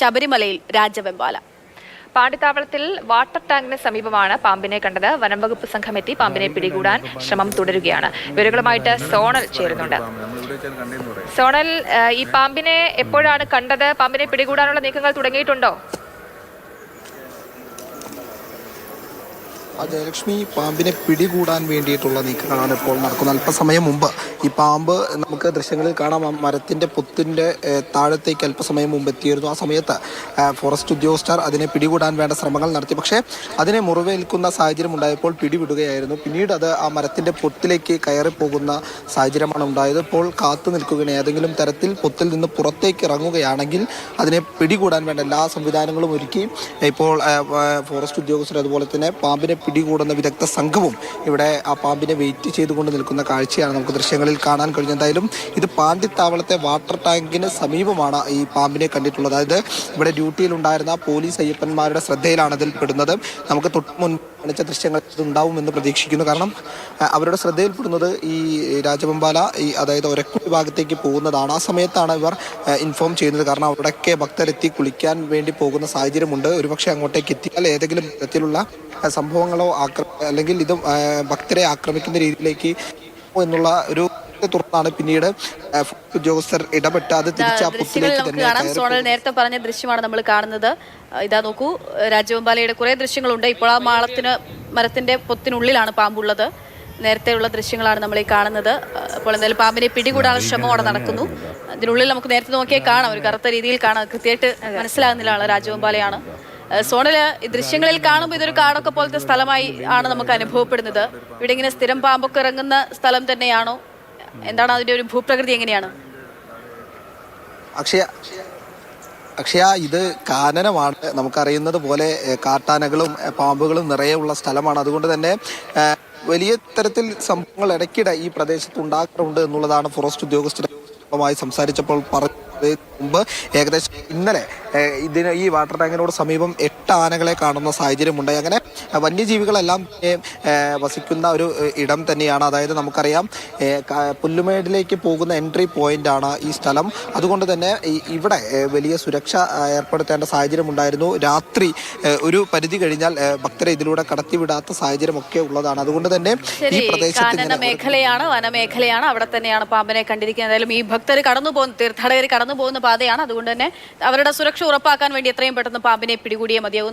ശബരിമലയിൽ രാജവെമ്പാല പാണ്ടിത്താവളത്തിൽ വാട്ടർ ടാങ്കിന് സമീപമാണ് പാമ്പിനെ കണ്ടത്. വനംവകുപ്പ് സംഘം എത്തി പാമ്പിനെ പിടികൂടാൻ ശ്രമം തുടരുകയാണ്. വിവരങ്ങളുമായിട്ട് സോണൽ ചേരുന്നുണ്ട്. സോണൽ ഈ പാമ്പിനെ എപ്പോഴാണ് കണ്ടത്? പാമ്പിനെ പിടികൂടാനുള്ള നീക്കങ്ങൾ തുടങ്ങിയിട്ടുണ്ടോ? ആ ജയലക്ഷ്മി പാമ്പിനെ പിടികൂടാൻ വേണ്ടിയിട്ടുള്ള നീക്കങ്ങളാണ് ഇപ്പോൾ നടക്കുന്നത്. അല്പസമയം മുമ്പ് ഈ പാമ്പ് നമുക്ക് ദൃശ്യങ്ങളിൽ കാണാം. ആ മരത്തിന്റെ പുത്തിന്റെ താഴത്തേക്ക് അല്പസമയം മുമ്പ് എത്തിയിരുന്നു. ആ സമയത്ത് ഫോറസ്റ്റ് ഉദ്യോഗസ്ഥർ അതിനെ പിടികൂടാൻ വേണ്ട ശ്രമങ്ങൾ നടത്തി. പക്ഷേ അതിനെ മുറിവേൽക്കുന്ന സാഹചര്യം ഉണ്ടായപ്പോൾ പിടിവിടുകയായിരുന്നു. പിന്നീട് അത് ആ മരത്തിന്റെ പൊത്തിലേക്ക് കയറി പോകുന്ന സാഹചര്യമാണ് ഉണ്ടായത്. ഇപ്പോൾ കാത്തു നിൽക്കുകയാണ്. ഏതെങ്കിലും തരത്തിൽ പുത്തിൽ നിന്ന് പുറത്തേക്ക് ഇറങ്ങുകയാണെങ്കിൽ അതിനെ പിടികൂടാൻ വേണ്ട എല്ലാ സംവിധാനങ്ങളും ഒരുക്കി. ഇപ്പോൾ ഫോറസ്റ്റ് ഉദ്യോഗസ്ഥർ അതുപോലെ തന്നെ പാമ്പിനെ പിടികൂടുന്ന വിദഗ്ധ സംഘവും ഇവിടെ ആ പാമ്പിനെ വെയിറ്റ് ചെയ്തുകൊണ്ട് നിൽക്കുന്ന കാഴ്ചയാണ് നമുക്ക് ദൃശ്യങ്ങളിൽ കാണാൻ കഴിഞ്ഞത്. എന്തായാലും ഇത് പാണ്ടിത്താവളത്തെ വാട്ടർ ടാങ്കിന് സമീപമാണ് ഈ പാമ്പിനെ കണ്ടിട്ടുള്ളത്. അതായത് ഇവിടെ ഡ്യൂട്ടിയിലുണ്ടായിരുന്ന പോലീസ് അയ്യപ്പന്മാരുടെ ശ്രദ്ധയിലാണ് ഇതിൽ പെടുന്നത്. നമുക്ക് തൊട്ട് മുൻ കാണിച്ച ദൃശ്യങ്ങൾ ഇതുണ്ടാവുമെന്ന് പ്രതീക്ഷിക്കുന്നു. കാരണം അവരുടെ ശ്രദ്ധയിൽപ്പെടുന്നത് ഈ രാജവമ്പാല ഈ അതായത് ഒരക്കുടി ഭാഗത്തേക്ക് പോകുന്നതാണ്. ആ സമയത്താണ് ഇവർ ഇൻഫോം ചെയ്യുന്നത്. കാരണം അവിടെയൊക്കെ ഭക്തരെത്തി കുളിക്കാൻ വേണ്ടി പോകുന്ന സാഹചര്യമുണ്ട്. ഒരുപക്ഷെ അങ്ങോട്ടേക്ക് എത്തിയാൽ ഏതെങ്കിലും തരത്തിലുള്ള ആ, സംഭവങ്ങളോ ആക്ര അല്ലെങ്കിൽ ഇത് ഭക്തരെ ആക്രമിക്കുന്ന രീതിയിലേക്ക് എന്നുള്ള ഒരു തുടർന്നാണ് പിന്നീട് ഉദ്യോഗസ്ഥർ ഇടപെട്ട് അത് തിരിച്ച് നമുക്ക് കാണാം. സോണൽ നേരത്തെ പറഞ്ഞ ദൃശ്യമാണ് നമ്മൾ കാണുന്നത്. ഇതാ നോക്കൂ രാജവെമ്പാലയുടെ കുറെ ദൃശ്യങ്ങളുണ്ട്. ഇപ്പോൾ ആ മാളത്തിന് മരത്തിന്റെ പൊത്തിനുള്ളിലാണ് പാമ്പുള്ളത്. നേരത്തെയുള്ള ദൃശ്യങ്ങളാണ് നമ്മൾ ഈ കാണുന്നത്. അപ്പോൾ എന്തായാലും പാമ്പിനെ പിടികൂടാനുള്ള ശ്രമം അവിടെ നടക്കുന്നു. അതിനുള്ളിൽ നമുക്ക് നേരത്തെ നോക്കിയാൽ കാണാം. ഒരു കറുത്ത രീതിയിൽ കാണാം. കൃത്യമായിട്ട് മനസ്സിലാകുന്നില്ല രാജവെമ്പാലയാണ്. സോണൽ ദൃശ്യങ്ങളിൽ കാണുമ്പോൾ ഇതൊരു കാടൊക്കെ പോലത്തെ സ്ഥലമായി ആണ് നമുക്ക് അനുഭവപ്പെടുന്നത്. ഇവിടെ ഇങ്ങനെ സ്ഥിരം പാമ്പൊക്കെ ഇറങ്ങുന്ന സ്ഥലം തന്നെയാണോ? എന്താണ് അതിന്റെ ഒരു ഭൂപ്രകൃതി എങ്ങനെയാണ്? അക്ഷയ അക്ഷയ ഇത് കാനനമാണ്. നമുക്കറിയുന്നത് പോലെ കാട്ടാനകളും പാമ്പുകളും നിറയെ ഉള്ള സ്ഥലമാണ്. അതുകൊണ്ട് തന്നെ വലിയ തരത്തിൽ സംഭവങ്ങൾ ഇടയ്ക്കിടെ ഈ പ്രദേശത്ത് ഉണ്ടാക്കാറുണ്ട് എന്നുള്ളതാണ് ഫോറസ്റ്റ് ഉദ്യോഗസ്ഥരുമായി സംസാരിച്ചപ്പോൾ പറഞ്ഞത്. മുമ്പ് ഏകദേശം ഇന്നലെ ഇതിന് ഈ വാട്ടർ ടാങ്കിനോട് സമീപം എട്ട് ആനകളെ കാണുന്ന സാഹചര്യമുണ്ടായി. അങ്ങനെ വന്യജീവികളെല്ലാം വസിക്കുന്ന ഒരു ഇടം തന്നെയാണ്. അതായത് നമുക്കറിയാം പുല്ലുമേടിലേക്ക് പോകുന്ന എൻട്രി പോയിന്റ് ആണ് ഈ സ്ഥലം. അതുകൊണ്ട് തന്നെ ഇവിടെ വലിയ സുരക്ഷ ഏർപ്പെടുത്തേണ്ട സാഹചര്യം ഉണ്ടായിരുന്നു. രാത്രി ഒരു പരിധി കഴിഞ്ഞാൽ ഭക്തരെ ഇതിലൂടെ കടത്തിവിടാത്ത സാഹചര്യം ഒക്കെ ഉള്ളതാണ്. അതുകൊണ്ട് തന്നെ ഈ പ്രദേശത്ത് മേഖലയാണ് വനമേഖലയാണ്. അവിടെ തന്നെയാണ് പാമ്പിനെ കണ്ടിരിക്കുന്നത്. എന്തായാലും ഈ ഭക്തർ കടന്നു പോകുന്ന തീർത്ഥാടകർ കടന്നു പോകുന്ന പാതയാണ്. അതുകൊണ്ട് തന്നെ അവരുടെ സുരക്ഷ ഉറപ്പാക്കാൻ വേണ്ടി എത്രയും പെട്ടെന്ന് പാമ്പിനെ പിടികൂടിയേ മതിയാകും